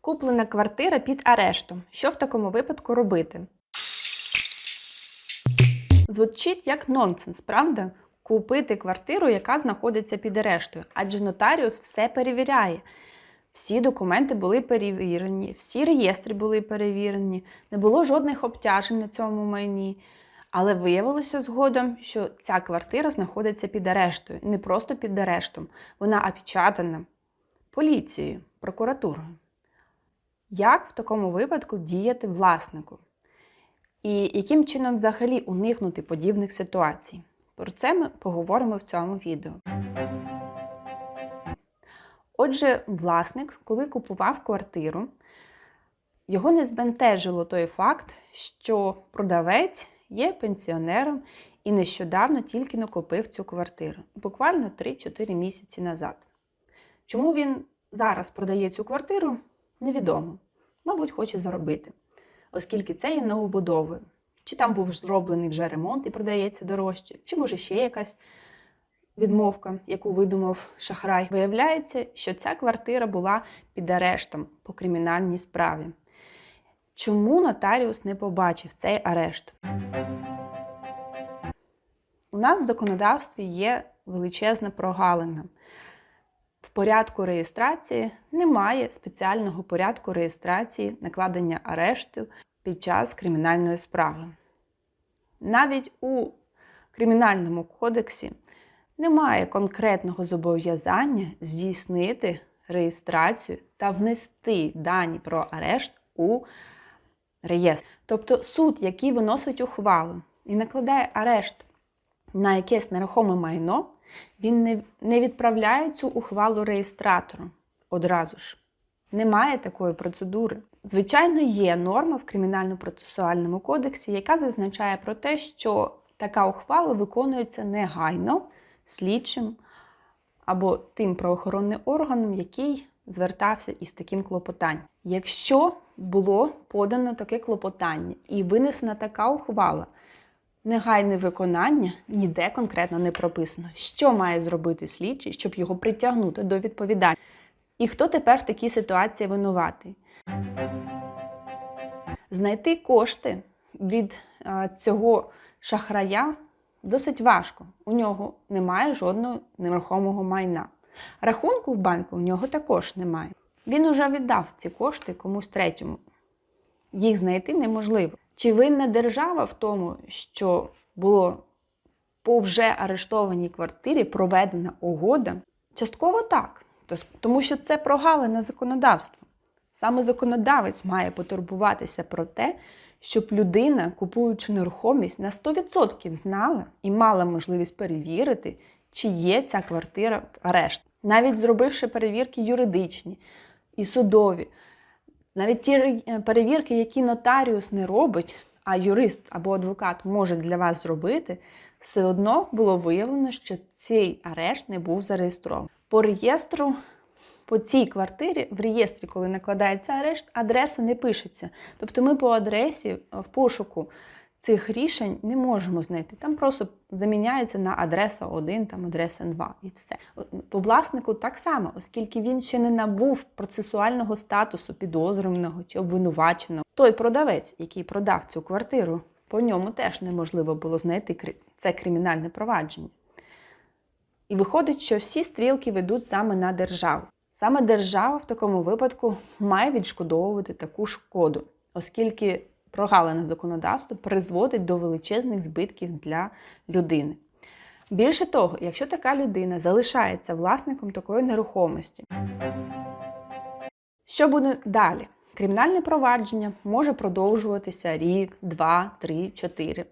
Куплена квартира під арештом. Що в такому випадку робити? Звучить як нонсенс, правда? Купити квартиру, яка знаходиться під арештою, адже нотаріус все перевіряє. Всі документи були перевірені, всі реєстри були перевірені, не було жодних обтяжень на цьому майні. Але виявилося згодом, що ця квартира знаходиться під арештою. Не просто під арештом, вона опечатана поліцією, прокуратурою. Як в такому випадку діяти власнику? І яким чином взагалі уникнути подібних ситуацій? Про це ми поговоримо в цьому відео. Отже, власник, коли купував квартиру, його не збентежило той факт, що продавець є пенсіонером і нещодавно тільки накопив цю квартиру, буквально 3-4 місяці назад. Чому він зараз продає цю квартиру, невідомо. Мабуть, хоче заробити, оскільки це є новобудовою. Чи там був зроблений вже ремонт і продається дорожче, чи може ще якась відмовка, яку видумав шахрай. Виявляється, що ця квартира була під арештом по кримінальній справі. Чому нотаріус не побачив цей арешт? У нас в законодавстві є величезна прогалина. Порядку реєстрації немає спеціального порядку реєстрації накладення арешту під час кримінальної справи. Навіть у Кримінальному кодексі немає конкретного зобов'язання здійснити реєстрацію та внести дані про арешт у реєстр. Тобто суд, який виносить ухвалу і накладає арешт на якесь нерухоме майно, він не, відправляє цю ухвалу реєстратору одразу ж. Немає такої процедури. Звичайно, є норма в кримінально-процесуальному кодексі, яка зазначає про те, що така ухвала виконується негайно слідчим або тим правоохоронним органом, який звертався із таким клопотанням. Якщо було подано таке клопотання і винесена така ухвала, негайне виконання ніде конкретно не прописано, що має зробити слідчий, щоб його притягнути до відповідальності. І хто тепер в такій ситуації винуватий? Знайти кошти від цього шахрая досить важко. У нього немає жодного нерухомого майна. Рахунку в банку у нього також немає. Він уже віддав ці кошти комусь третьому. Їх знайти неможливо. Чи винна держава в тому, що було по вже арештованій квартирі проведена угода? Частково так, тому що це прогалина законодавства. Саме законодавець має потурбуватися про те, щоб людина, купуючи нерухомість, на 100% знала і мала можливість перевірити, чи є ця квартира в арешт. Навіть зробивши перевірки юридичні і судові, навіть ті перевірки, які нотаріус не робить, а юрист або адвокат може для вас зробити, все одно було виявлено, що цей арешт не був зареєстрований. По реєстру по цій квартирі в реєстрі, коли накладається арешт, адреса не пишеться. Тобто ми по адресі в пошуку цих рішень не можемо знайти. Там просто заміняється на адреса 1, там адреса 2 і все. По власнику так само, оскільки він ще не набув процесуального статусу підозрюваного чи обвинуваченого. Той продавець, який продав цю квартиру, по ньому теж неможливо було знайти це кримінальне провадження. І виходить, що всі стрілки ведуть саме на державу. Саме держава в такому випадку має відшкодовувати таку шкоду, оскільки прогалина законодавства призводить до величезних збитків для людини. Більше того, якщо така людина залишається власником такої нерухомості, що буде далі? Кримінальне провадження може продовжуватися рік, два, три, чотири.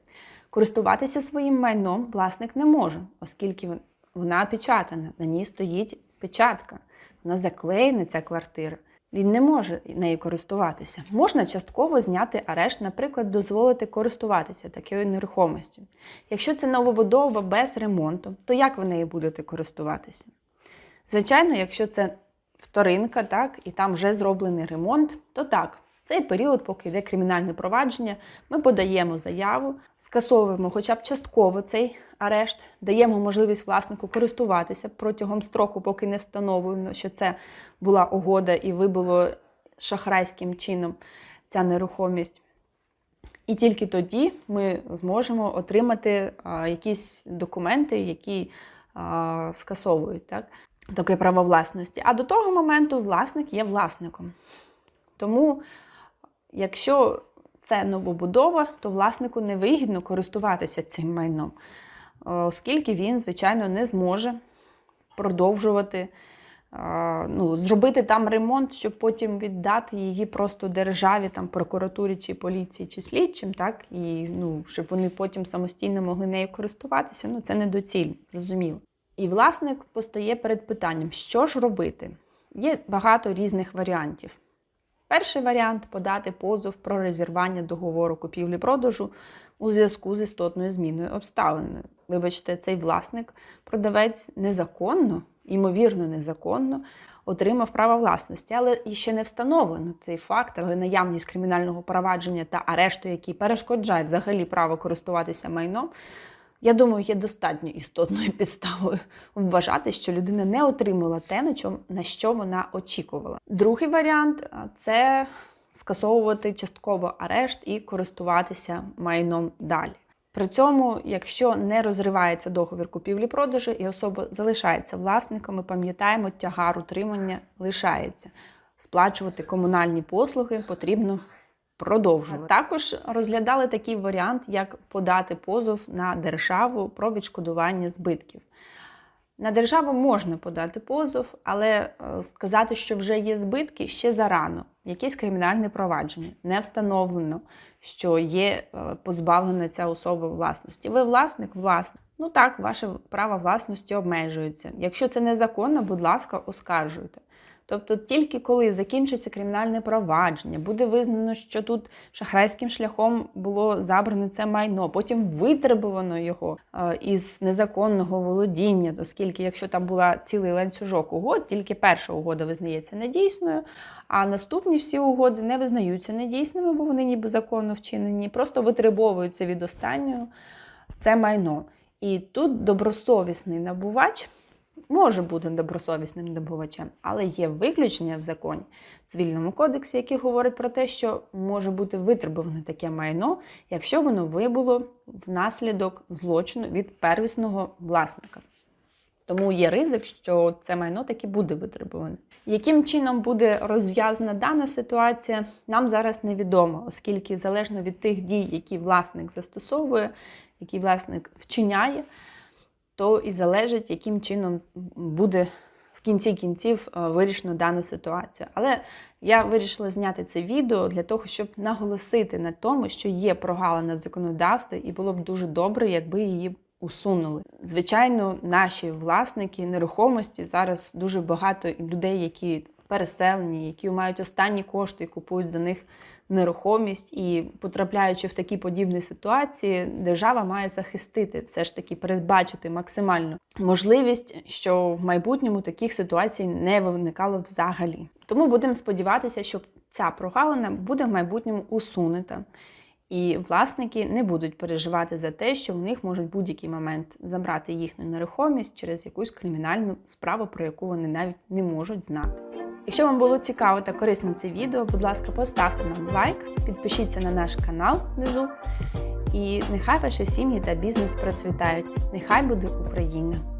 Користуватися своїм майном власник не може, оскільки вона опечатана, на ній стоїть печатка вона заклеєна, ця квартира. Він не може нею користуватися. Можна частково зняти арешт, наприклад, дозволити користуватися такою нерухомістю. Якщо це новобудова без ремонту, то як ви нею будете користуватися? Звичайно, якщо це вторинка, так, і там вже зроблений ремонт, то так, цей період, поки йде кримінальне провадження, ми подаємо заяву, скасовуємо хоча б частково цей арешт, даємо можливість власнику користуватися протягом строку, поки не встановлено, що це була угода і ви було шахрайським чином ця нерухомість. І тільки тоді ми зможемо отримати а, якісь документи, які а, скасовують так, таке право власності. А до того моменту власник є власником. Тому, якщо це новобудова, то власнику невигідно користуватися цим майном, оскільки він, звичайно, не зможе продовжувати ну, зробити там ремонт, щоб потім віддати її просто державі, там, прокуратурі чи поліції, чи слідчим, так, і ну, щоб вони потім самостійно могли нею користуватися, ну це недоцільно, зрозуміло. І власник постає перед питанням, що ж робити. Є багато різних варіантів. Перший варіант подати позов про розірвання договору купівлі-продажу у зв'язку з істотною зміною обставин. Вибачте, цей власник, продавець незаконно, ймовірно, незаконно отримав право власності, але ще не встановлено цей факт, але наявність кримінального провадження та арешту, які перешкоджають взагалі право користуватися майном. Я думаю, є достатньо істотною підставою вважати, що людина не отримала те, на що вона очікувала. Другий варіант це скасовувати частково арешт і користуватися майном далі. При цьому, якщо не розривається договір купівлі-продажу і особа залишається власником, ми пам'ятаємо, тягар утримання лишається. Сплачувати комунальні послуги потрібно продовжувати. Також розглядали такий варіант, як подати позов на державу про відшкодування збитків. На державу можна подати позов, але е, сказати, що вже є збитки, ще зарано. Якесь кримінальне провадження не встановлено, що є е, позбавлена ця особа власності. Ви власник, власник. Ну так, ваше право власності обмежується. Якщо це незаконно, будь ласка, оскаржуйте. Тобто, тільки коли закінчиться кримінальне провадження, буде визнано, що тут шахрайським шляхом було забрано це майно, потім витребувано його е, із незаконного володіння, оскільки, якщо там була цілий ланцюжок угод, тільки перша угода визнається недійсною, а наступні всі угоди не визнаються недійсними, бо вони ніби законно вчинені, просто витребовуються від останнього це майно. І тут добросовісний набувач може бути добросовісним набувачем, але є виключення в законі в цивільному кодексі, які говорять про те, що може бути витребуване таке майно, якщо воно вибуло внаслідок злочину від первісного власника. Тому є ризик, що це майно таки буде витребуване. Яким чином буде розв'язана дана ситуація, нам зараз невідомо, оскільки залежно від тих дій, які власник застосовує, які власник вчиняє то і залежить, яким чином буде в кінці кінців е, вирішено дану ситуацію. Але я вирішила зняти це відео для того, щоб наголосити на тому, що є прогалина в законодавстві, і було б дуже добре, якби її усунули. Звичайно, наші власники нерухомості зараз дуже багато людей, які переселені, які мають останні кошти і купують за них нерухомість. І потрапляючи в такі подібні ситуації, держава має захистити, все ж таки передбачити максимально можливість, що в майбутньому таких ситуацій не виникало взагалі. Тому будемо сподіватися, що ця прогалина буде в майбутньому усунута. І власники не будуть переживати за те, що в них можуть будь-який момент забрати їхню нерухомість через якусь кримінальну справу, про яку вони навіть не можуть знати. Якщо вам було цікаво та корисно це відео, будь ласка, поставте нам лайк, підпишіться на наш канал внизу. І нехай ваші сім'ї та бізнес процвітають. Нехай буде Україна!